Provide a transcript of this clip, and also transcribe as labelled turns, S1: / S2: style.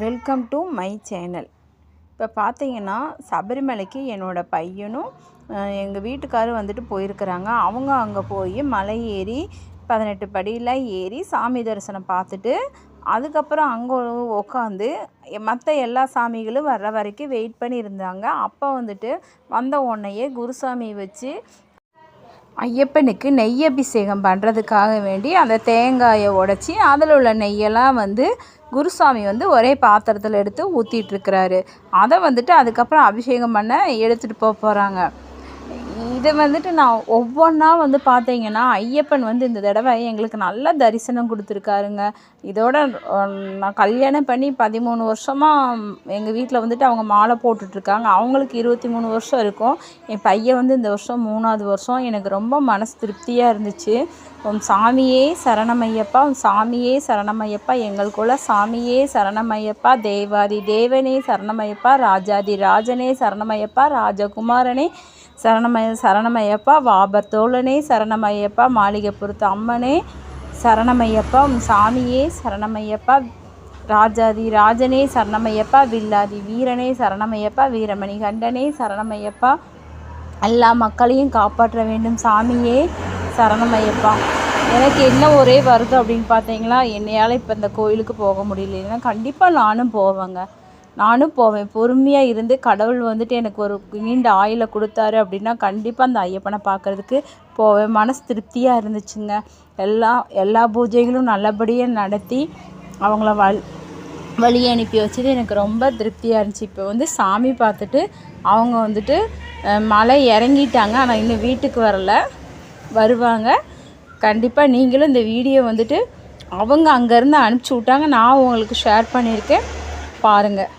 S1: Welcome to my channel இப்போ பார்த்தீங்கன்னா சபரிமலைக்கு என்னோடய பையனும் எங்கள் வீட்டுக்காரும் வந்துட்டு போயிருக்கிறாங்க. அவங்க அங்கே போய் மலை ஏறி பதினெட்டு படியில் ஏறி சாமி தரிசனம் பார்த்துட்டு அதுக்கப்புறம் அங்கே உட்காந்து மற்ற எல்லா சாமிகளும் வர்ற வரைக்கும் வெயிட் பண்ணி இருந்தாங்க. அப்போ வந்துட்டு வந்த உடனேயே குருசாமி வச்சு ஐயப்பனுக்கு நெய் அபிஷேகம் பண்ணுறதுக்காக வேண்டி அந்த தேங்காயை உடச்சி அதில் உள்ள நெய்யெல்லாம் வந்து குருசாமி வந்து ஒரே பாத்திரத்தில் எடுத்து ஊற்றிட்டுருக்கிறாரு அதை வந்துட்டு அதுக்கப்புறம் அபிஷேகம் பண்ண எடுத்துகிட்டு போக போகிறாங்க இதை வந்துட்டு நான் ஒவ்வொன்றா வந்து பார்த்தீங்கன்னா ஐயப்பன் வந்து இந்த தடவை எங்களுக்கு நல்ல தரிசனம் கொடுத்துருக்காருங்க. இதோட நான் கல்யாணம் பண்ணி பதிமூணு வருஷமாக எங்கள் வீட்டில் வந்துட்டு அவங்க மாலை போட்டுட்ருக்காங்க. அவங்களுக்கு இருபத்தி மூணு வருஷம் இருக்கும். என் பையன் வந்து இந்த வருஷம் மூணாவது வருஷம். எனக்கு ரொம்ப மனசு திருப்தியாக இருந்துச்சு. உன் சாமியே சரணமையப்பா உன் சாமியே சரணமையப்பா எங்களுக்குள்ள சாமியே சரணமையப்பா தேவாதி தேவனே சரணமையப்பா ராஜாதி ராஜனே சரணமையப்பா ராஜகுமாரனே சரணமய சரணமையப்பா வாபர் தோழனே சரணமையப்பா பொறுத்த அம்மனே சரணமையப்பா உன் சாமியே சரணமையப்பா ராஜாதி ராஜனே சரணமையப்பா வில்லாதி வீரனே சரணமையப்பா வீரமணி கண்டனே சரணமையப்பா எல்லா மக்களையும் காப்பாற்ற வேண்டும் சாமியே சரணமையப்பா. எனக்கு என்ன ஒரே வருது அப்படின்னு பார்த்தீங்களா? என்னையால் இப்போ இந்த கோயிலுக்கு போக முடியல. கண்டிப்பாக நானும் போவேங்க. நானும் போவேன். பொறுமையாக இருந்து கடவுள் வந்துட்டு எனக்கு ஒரு நீண்ட ஆயிலை கொடுத்தாரு அப்படின்னா கண்டிப்பாக அந்த ஐயப்பனை பார்க்குறதுக்கு போவேன். மனசு திருப்தியாக இருந்துச்சுங்க. எல்லா எல்லா பூஜைகளும் நல்லபடியாக நடத்தி அவங்கள வல் வழி அனுப்பி வச்சது எனக்கு ரொம்ப திருப்தியாக இருந்துச்சு. இப்போ வந்து சாமி பார்த்துட்டு அவங்க வந்துட்டு மலை இறங்கிட்டாங்க. ஆனால் இன்னும் வீட்டுக்கு வரல. வருவாங்க. கண்டிப்பாக நீங்களும் இந்த வீடியோ வந்துட்டு அவங்க அங்கேருந்து அனுப்பிச்சி விட்டாங்க. நான் உங்களுக்கு ஷேர் பண்ணியிருக்கேன். பாருங்கள்